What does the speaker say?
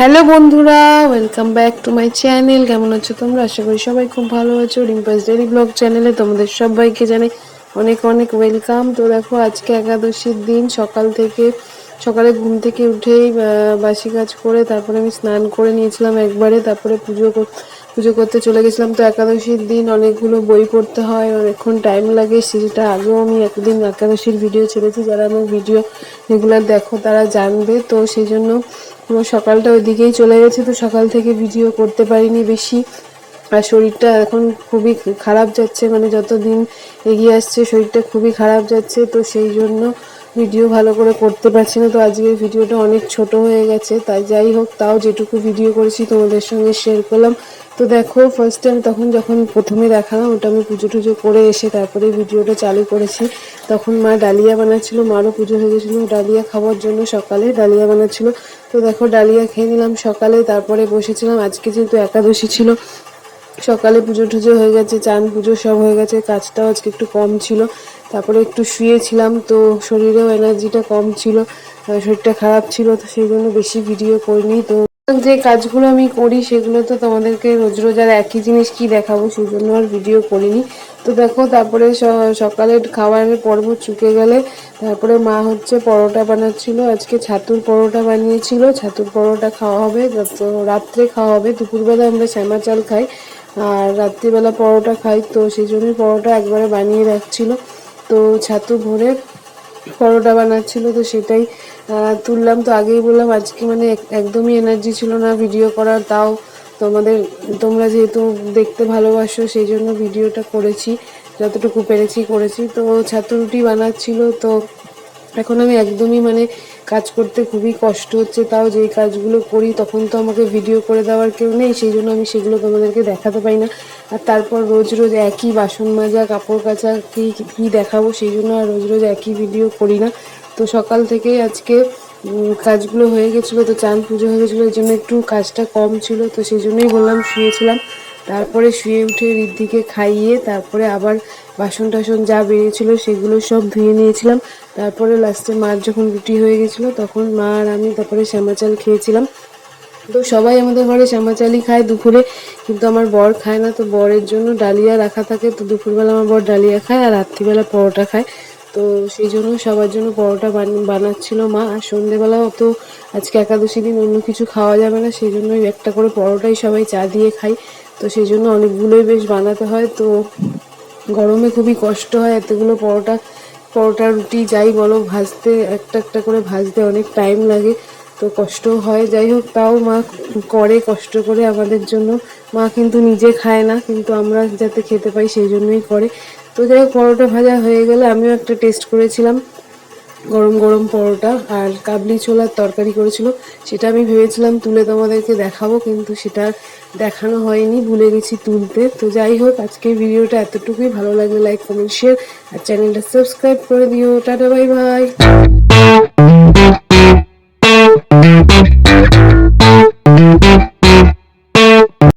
Hello বন্ধুরা welcome back to my channel কেমন আছো তোমরা? আশা করি সবাই খুব ভালো আছো। রিম্পাস ডেলি ব্লগ চ্যানেলে তোমাদের সবাইকে জানাই অনেক অনেক ওয়েলকাম তো দেখো, আজকে একাদশীর দিন। সকাল থেকে, সকালে ঘুম থেকে উঠেই বাসি কাজ করে তারপরে আমি স্নান করে নিয়েছিলাম একবারে। তারপরে পুজো পুজো করতে চলে গেছিলাম। তো একাদশীর দিন অনেকগুলো বই পড়তে হয়, অনেকক্ষণ টাইম লাগে। সেটা আগেও আমি একদিন একাদশীর ভিডিও ছেড়েছি। যারা আমার ভিডিও রেগুলার দেখো, তারা জানবে। তো সেই জন্য পুরো সকালটা ওইদিকেই চলে গেছে, তো সকাল থেকে ভিডিও করতে পারিনি বেশি। আর শরীরটা এখন খুবই খারাপ যাচ্ছে মানে যত দিন এগিয়ে আসছে শরীরটা খুবই খারাপ যাচ্ছে, তো সেই জন্য ভিডিও ভালো করে করতে পারছি না, তো আজকের ভিডিওটা অনেক ছোট হয়ে গেছে, তাই যাই হোক, তাও যেটুকু ভিডিও করেছি তোমাদের সঙ্গে শেয়ার করলাম। তো দেখো ফার্স্ট টাইম তখন যখন প্রথমে দেখালাম, ওটা আমি পুজো টুজো করে এসে তারপরে ভিডিওটা চালু করেছি। তখন মা ডালিয়া বানাচ্ছিল, মারও পুজো হয়ে গেছিল, ডালিয়া খাওয়ার জন্য সকালে ডালিয়া বানাচ্ছিল। তো দেখো, ডালিয়া খেয়ে নিলাম সকালে, তারপরে বসেছিলাম, আজকে যেহেতু একাদশী ছিল সকালে পুজো টুজো হয়ে গেছে, চান পুজো সব হয়ে গেছে, কাজটাও আজকে একটু কম ছিল। তারপরে একটু শুয়েছিলাম, তো শরীরেও এনার্জিটা কম ছিল শরীরটা খারাপ ছিল, তো সেই জন্য বেশি ভিডিও করিনি। তো যে কাজগুলো আমি করি, সেগুলো তো তোমাদেরকে রোজ রোজ আর একই জিনিস কি দেখাবো, সেই জন্য আর ভিডিও করিনি। তো দেখো, তারপরে সকালে খাবারের পর্ব চুকে গেলে, তারপরে মা হচ্ছে পরোটা বানাচ্ছিল, আজকে ছাতুর পরোটা বানিয়েছিল, ছাতুর পরোটা খাওয়া হবে রাত্রে খাওয়া হবে, দুপুরবেলা আমরা শ্যামা চাল খাই। আর রাত্রিবেলা পরোটা খাই, তো সেই জন্যই পরোটা একবারে বানিয়ে রাখছিল। তো ছাতু ভরে পরোটা বানাচ্ছিল, তো সেটাই তুললাম। তো আগেই বললাম, আজকে মানে এক- একদমই এনার্জি ছিল না ভিডিও করার, তাও তোমাদের, তোমরা যেহেতু দেখতে ভালোবাসো সেই জন্য ভিডিওটা করেছি, যতটুকু পেরেছি করেছি। তো ছাতু রুটি বানাচ্ছিল, তো এখন আমি একদমই মানে কাজ করতে খুবই কষ্ট হচ্ছে, তাও যেই কাজগুলো করি তখন তো আমাকে ভিডিও করে দেওয়ার কেউ নেই, সেই জন্য আমি সেগুলো তোমাদেরকে দেখাতে পারি না। আর তারপর রোজ রোজ একই বাসন মাজা, কাপড় কাচা, কী কী দেখাবো সেই জন্য আর রোজ রোজ একই ভিডিও করি না। তো সকাল থেকেই আজকে কাজগুলো হয়ে গেছিল, তো চান পুজো হয়ে গেছিল এই জন্য একটু কাজটা কম ছিল, তো সেই জন্যই বললাম, শুয়েছিলাম। তারপরে শুয়ে উঠে ঋদ্ধিকে খাইয়ে তারপরে আবার বাসন টাসন যা বেরিয়েছিল সেগুলো সব ধুয়ে নিয়েছিলাম। তারপরে লাস্টে মার যখন রুটি হয়ে গেছিল, তখন মা আর আমি তারপরে শ্যামা চাল খেয়েছিলাম। তো সবাই আমাদের ঘরে শ্যামা চালই খায় দুপুরে, কিন্তু আমার বর খায় না। তো বরের জন্য ডালিয়া রাখা থাকে। তো দুপুরবেলা আমার বর ডালিয়া খায় আর রাত্রিবেলা পরোটা খায়। তো সেই জন্য সবার জন্য পরোটা বান- বানাচ্ছিল মা। আর সন্ধেবেলাও তো আজকে একাদশী দিন, অন্য কিছু খাওয়া যাবে না। সেই জন্য একটা করে পরোটাই সবাই চা দিয়ে খাই তো সেই জন্য অনেকগুলোই বেশ বানাতে হয়। তো গরমে খুবই কষ্ট হয় এতগুলো পরোটা। পরোটা, রুটি যাই বলো, ভাজতে একটা একটা করে ভাজতে অনেক টাইম লাগে। তো কষ্ট হয়। যাই হোক, তাও মা করে কষ্ট করে আমাদের জন্য। মা কিন্তু নিজে খায় না, কিন্তু আমরা যাতে খেতে পাই সেই জন্যই করে। তো যাই হোক, পরোটা ভাজা হয়ে গেলে আমিও একটা টেস্ট করেছিলাম। গরম গরম পরোটা আর কাবলি ছোলার তরকারি করেছিল। সেটা আমি ভেবেছিলাম তুলে তোমাদেরকে দেখাবো, কিন্তু সেটা দেখানো হয়নি, ভুলে গেছি তুলতে। তো যাই হোক, আজকের ভিডিওটা এতটুকুই। ভালো লাগলে লাইক কমেন্ট শেয়ার আর চ্যানেলটা সাবস্ক্রাইব করে দিও। Tata bye bye